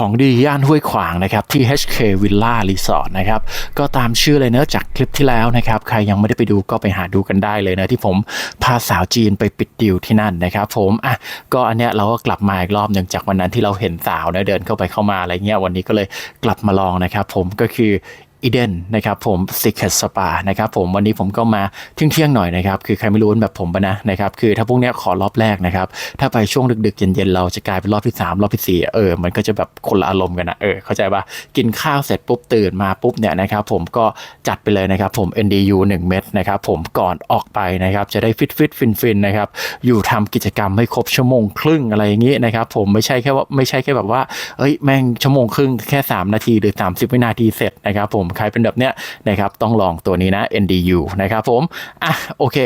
ของดีย่านห้วยขวางนะครับที่ HK Villa Resort นะครับก็ตามชื่อเลยเนอะจากคลิปที่แล้วนะครับใครยังไม่ได้ไปดูก็ไปหาดูกันได้เลยนะที่ผมพาสาวจีนไปปิดดิวที่นั่นนะครับผมอะก็อันเนี้ยเราก็กลับมาอีกรอบหนึ่งจากวันนั้นที่เราเห็นสาวเนะเดินเข้าไปเข้ามาอะไรเงี้ยวันนี้ก็เลยกลับมาลองนะครับผมก็คือ อีเดนนะครับผม Secret Spa นะครับผมวันนี้ผมก็มาเที่ยงๆหน่อยนะครับคือใครไม่รู้แบบผมปะนะนะครับคือถ้าพวกเนี้ยขอรอบแรกนะครับถ้าไปช่วงดึกๆเย็นๆเราจะกลายเป็นรอบที่สามรอบที่สี่เออ มันก็จะแบบคนละอารมณ์กันนะเออเข้าใจปะกินข้าวเสร็จปุ๊บตื่นมาปุ๊บเนี่ยนะครับผมก็จัดไปเลยนะครับผม NDU 1 เม็ดนะครับผมก่อนออกไปนะครับจะได้ฟิตฟิตฟินฟินๆนะครับอยู่ทำกิจกรรมให้ครบชั่วโมงครึ่งอะไรอย่างงี้นะครับผมไม่ใช่แค่ว่าไม่ใช่แค่แบบว่าเอ้ยแม่งชั่วโมงครึ่งแค่ 3 นาทีหรือ 30 วินาทีเสร็จนะครับผมใครเป็นแบบเนี้ยนะครับต้องลองตัวนี้นะ NDU นะครับผมอะโอเค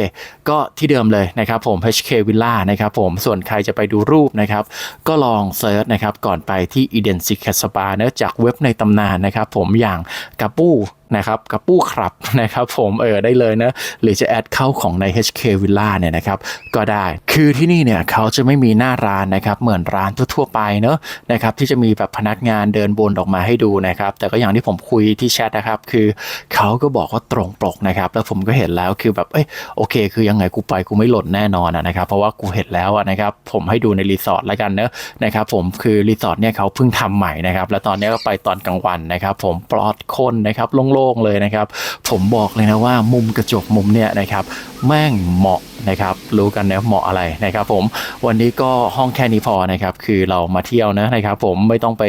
ก็ที่เดิมเลยนะครับผม HK Villa นะครับผมส่วนใครจะไปดูรูปนะครับก็ลองเซิร์ชนะครับก่อนไปที่ Eden Secret Spa เนะจากเว็บในตำนานนะครับผมอย่างกาปูนะครับกระปู้ครับนะครับผมเออได้เลยนะ หรือจะแอดเข้าของใน HK Villa เนี่ยนะครับก็ได้คือที่นี่เนี่ยเขาจะไม่มีหน้าร้านนะครับเหมือนร้านทั่วๆไปเนอะนะครับที่จะมีแบบพนักงานเดินบนออกมาให้ดูนะครับแต่ก็อย่างที่ผมคุยที่แชทนะครับคือเขาก็บอกว่าตรงปกนะครับแล้วผมก็เห็นแล้วคือแบบเอ้ยโอเค คือยังไงกูไปกูไม่หล่นแน่นอนนะครับเพราะว่ากูเห็นแล้วนะครับผมให้ดูในรีสอร์ทแล้วกันเนอะนะครับผมคือรีสอร์ทเนี่ยเขาเพิ่งทำใหม่นะครับแล้วตอนนี้ก็ไปตอนกลางวันนะครับผมปลอดคนนะครับลงโล่งๆเลยนะครับ ผมบอกเลยนะว่ามุมกระจกมุมเนี่ยนะครับแม่งเหมาะนะครับรู้กันนะเหมาะอะไรนะครับผมวันนี้ก็ห้องแค่นี้พอนะครับคือเรามาเที่ยวนะนะครับผมไม่ต้องไป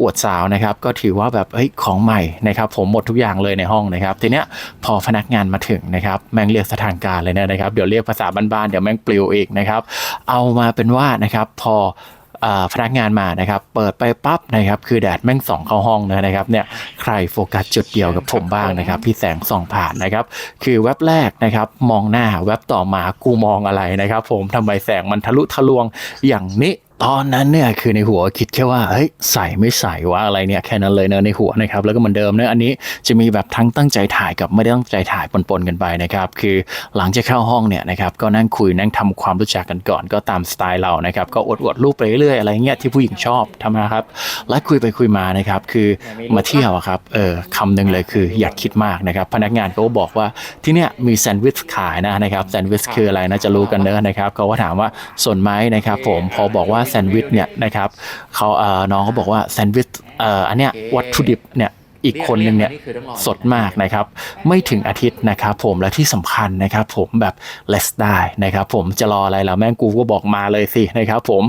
อวดสาวนะครับก็ถือว่าแบบเฮ้ยของใหม่นะครับผมหมดทุกอย่างเลยในห้องนะครับทีเนี้ยพอพนักงานมาถึงนะครับแม่งเรียกสถานการเลยนะนะครับเดี๋ยวเรียกภาษาบ้านๆเดี๋ยวแม่งปลิวอีกนะครับเอามาเป็นว่านะครับพอ พนักงานมานะครับ เปิดไปปั๊บนะครับ คือแดดแม่งส่องเข้าห้องนะครับเนี่ยใครโฟกัสจุดเดียวกับผมบ้างนะครับ พี่แสงส่องผ่านนะครับ คือแว็บแรกนะครับ มองหน้าแว็บต่อมากูมองอะไรนะครับ ผมทำไมแสงมันทะลุทะลวงอย่างนี้ ตอนนั้นเนี่ยคือในหัวคิดแค่ว่าเฮ้ยใส่ไม่ใส่ว่าอะไรเนี่ยแค่นั้นเลยเนอะในหัวนะครับแล้วก็เหมือนเดิมเนอะอันนี้จะมีแบบทั้งตั้งใจถ่ายกับไม่ได้ตั้งใจถ่ายปนๆกันไปนะครับคือหลังจากเข้าห้องเนี่ยนะครับก็นั่งคุยนั่งทำความรู้จักกันก่อน ก็ตามสไตล์เรานะครับก็อวดๆรูปไปเรื่อยๆอะไรเงี้ยที่ผู้หญิงชอบทำนะครับและคุยไปคุยมานะครับคือมาเที่ยวอะครับเออคำหนึ่งเลยคืออยากคิดมากนะครับพนักงานเขาก็บอกว่าที่เนี่ยมีแซนด์วิชขายนะนะครับแซนด์วิชคืออะไรนะจะรู้กันเนอะนะครับเขาก็ถามว่าสนไหมนะครับผมพอบอกว่าแซนด์วิชเนี่ยนะครับเขาเอ่อน้องเขาบอกว่าแซนด์วิชอันเนี้ยวัตถุดิบเนี่ย อีกคนนึงเนี่ยสดมากนะครับไม่ถึงอาทิตย์นะครับผมและที่สำคัญนะครับผมแบบ less ได้นะครับผมจะรออะไรแล้วแม่งกูก็บอกมาเลยสินะครับผม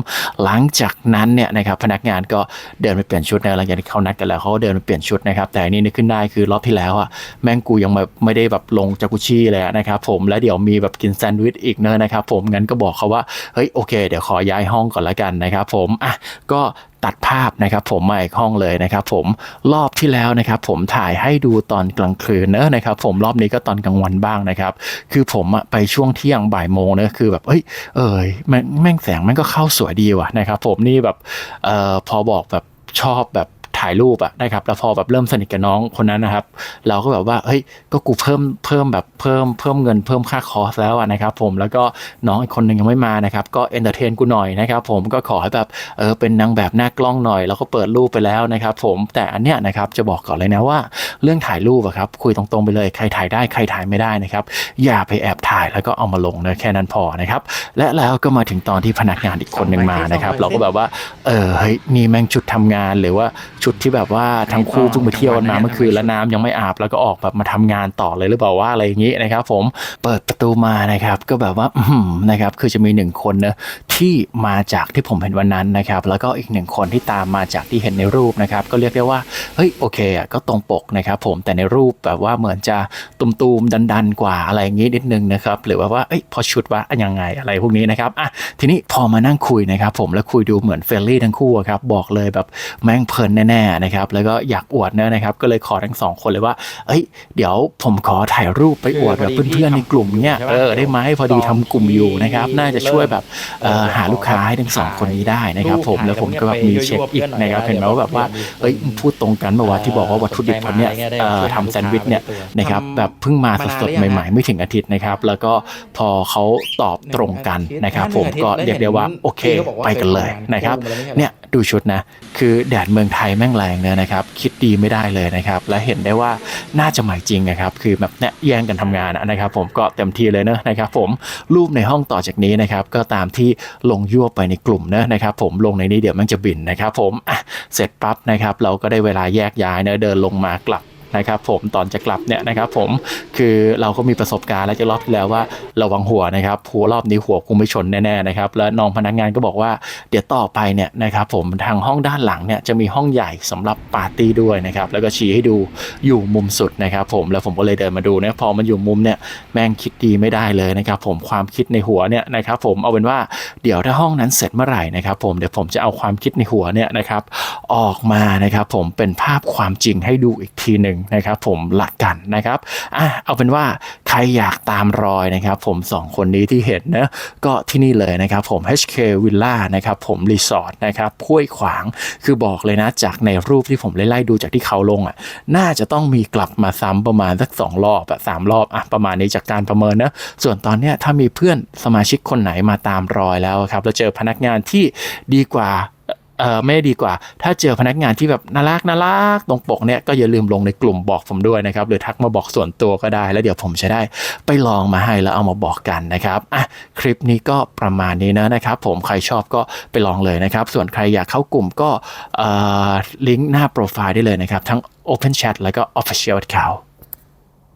หลังจากนั้นเนี่ยนะครับพนักงานก็เดินไปเปลี่ยนชุดนะหลังจากที่เขานัดกันแล้วเขาก็เดินไปเปลี่ยนชุดนะครับแต่อันนี่นึกขึ้นได้คือรอบที่แล้วอะแม่งกูยังแบบไม่ได้แบบลงจากกุชี่เลยอะนะครับผมแล้วเดี๋ยวมีแบบกินแซนด์วิชอีกเนอะนะครับผมงั้นก็บอกเขาว่าเฮ้ยโอเค เดี๋ยวขอย้ายห้องก่อนละกันนะครับผมอะก็ ตัดภาพนะครับผมมาอีกห้องเลยนะครับผมรอบที่แล้วนะครับผมถ่ายให้ดูตอนกลางคืนเนอะนะครับผมรอบนี้ก็ตอนกลางวันบ้างนะครับ คือผมอะไปช่วงเที่ยงบ่ายโมงเนอะคือแบบเอ้ยเอ้ยแม่งแม่งแสงแม่งก็เข้าสวยดีว่ะนะครับผมนี่แบบเอ่อพอบอกแบบชอบแบบ ถ่ายรูปอะนะครับแล้วพอแบบเริ่มสนิทกับน้องคนนั้นนะครับ เราก็แบบว่าเฮ้ยก็กูเพิ่มเพิ่มแบบเพิ่มเพิ่มเงินเพิ่มค่าคอร์สแล้วนะครับ ผมแล้วก็น้องอีกคนหนึ่งยังไม่มานะครับก็เอนเตอร์เทนกูหน่อยนะครับ ผมก็ขอให้แบบเออเป็นนางแบบหน้ากล้องหน่อย แล้วก็เปิดรูปไปแล้วนะครับ ผมแต่อันเนี้ยนะครับจะบอกก่อนเลยนะว่า เรื่องถ่ายรูปอะครับคุยตรงๆไปเลยใครถ่ายได้ใครถ่ายไม่ได้นะครับ อย่าไปแอบถ่ายแล้วก็เอามาลงนะแค่นั้นพอนะครับ และแล้วก็มาถึงตอนที่พนักงานอีกคนหนึ่งมานะครับ เราก็แบบว่าเออเฮ้ยนี่แม่งชุดทำงานหรือว่าชุดที่แบบว่าทั้งคู่เพิ่งไปเที่ยวกันมาเมื่อคืนแล้วน้ำยังไม่อาบแล้วก็ออกแบบมาทำงานต่อเลยหรือเปล่าว่าอะไรอย่างนี้นะครับ ผมเปิดประตูมานะครับ ก็แบบว่าอื้อหือนะครับคือจะมีหนึ่งคนนะที่มาจากที่ผมเห็นวันนั้นนะครับ แล้วก็อีกหนึ่งคนที่ตามมาจากที่เห็นในรูปนะครับ ก็เรียกได้ว่า เฮ้ย โอเคอะก็ตรงปกนะครับผม แต่ในรูปแบบว่าเหมือนจะตุมๆ ดันๆ กว่าอะไรอย่างนี้นิดนึงนะครับ หรือว่าว่า เอ้ย พอชุดว่ายังไงอะไรพวกนี้นะครับ อะ ทีนี้พอมานั่งคุยนะครับ ผม แล้วคุยดูเหมือนเฟรนลี่ทั้งคู่ครับ บอกเลยแบบแม่งเพลินแน่ๆ นะครับ แล้วก็อยากอวดเนอะนะครับ ก็เลยขอทั้งสองคนเลยว่า เอ้ย เดี๋ยวผมขอถ่ายรูปไปอวดแบบเพื่อนๆ ในกลุ่มเนี่ย เออ ได้ไหมพอดีทำกลุ่มอยู่นะครับ น่าจะช่วยแบบ เออหาลูกค้าให้ทั้งสองคนนี้ได้นะครับผมแล้วผมก็แบบมีเช็คอีกนะครับเห็นไหมว่าแบบว่าเอ้ยพูดตรงกันเมื่อวานที่บอกว่าวัตถุดิบผมเนี่ยเอ่อทำแซนด์วิชเนี่ยนะครับแบบเพิ่งมาสดๆใหม่ๆ ไม่ถึงอาทิตย์นะครับ แล้วก็พอเขาตอบตรงกันนะครับ ผมก็เรียกได้ว่าโอเค ไปกันเลยนะครับเนี่ย ดูชุดนะ คือแดดเมืองไทยแม่งแรงเนี่ยนะครับ คิดดีไม่ได้เลยนะครับ และเห็นได้ว่าน่าจะหมายจริงนะครับ คือแบบเนี่ยแย่งกันทำงานอะนะครับ ผมก็เต็มที่เลยเนะนะครับ ผมรูปในห้องต่อจากนี้นะครับ ก็ตามที่ลงยั่วไปในกลุ่มเนอะนะครับ ผมลงในนี้เดี๋ยวมันจะบินนะครับ ผมอะเสร็จปั๊บนะครับ เราก็ได้เวลาแยกย้ายเนอะเดินลงมากลับ นะครับผมตอนจะกลับเนี่ยนะครับผมคือเราก็มีประสบการณ์แล้วจะรอบที่แล้วว่าระวังหัวนะครับหัวรอบนี้หัวคงไม่ชนแน่ๆนะครับแล้วน้องพนักงานก็บอกว่าเดี๋ยวต่อไปเนี่ยนะครับผมทางห้องด้านหลังเนี่ยจะมีห้องใหญ่สำหรับปาร์ตี้ด้วยนะครับแล้วก็ชี้ให้ดูอยู่มุมสุดนะครับผมแล้วผมก็เลยเดินมาดูนะพอมันอยู่มุมเนี่ยแม่งคิดดีไม่ได้เลยนะครับผมความคิดในหัวเนี่ยนะครับผมเอาเป็นว่าเดี๋ยวถ้าห้องนั้นเสร็จเมื่อไหร่นะครับผมเดี๋ยวผมจะเอาความคิดในหัวเนี่ยนะครับออกมานะครับผมเป็นภาพความจริงให้ดูอีกทีหนึ่งนะครับผมละกันนะครับอะเอาเป็นว่าใครอยากตามรอยนะครับผมสองคนนี้ที่เห็นนะก็ที่นี่เลยนะครับผม HK Villa นะครับผมรีสอร์ทนะครับห้วยขวางคือบอกเลยนะจากในรูปที่ผมไล่ดูจากที่เขาลงอะน่าจะต้องมีกลับมาซ้ำประมาณสักสองรอบอะสามรอบอะประมาณนี้จากการประเมินนะส่วนตอนเนี้ยถ้ามีเพื่อนสมาชิกคนไหนมาตามรอยแล้วครับแล้วเจอพนักงานที่ดีกว่า เออไม่ดีกว่า ถ้าเจอพนักงานที่แบบน่ารักน่ารักตรงปกเนี่ยก็อย่าลืมลงในกลุ่มบอกผมด้วยนะครับหรือทักมาบอกส่วนตัวก็ได้ แล้วเดี๋ยวผมจะได้ไปลองมาให้แล้วเอามาบอกกันนะครับอะคลิปนี้ก็ประมาณนี้นะนะครับผมใครชอบก็ไปลองเลยนะครับส่วนใครอยากเข้ากลุ่มก็ลิงก์หน้าโปรไฟล์ได้เลยนะครับทั้ง Open Chat แล้วก็ Official Account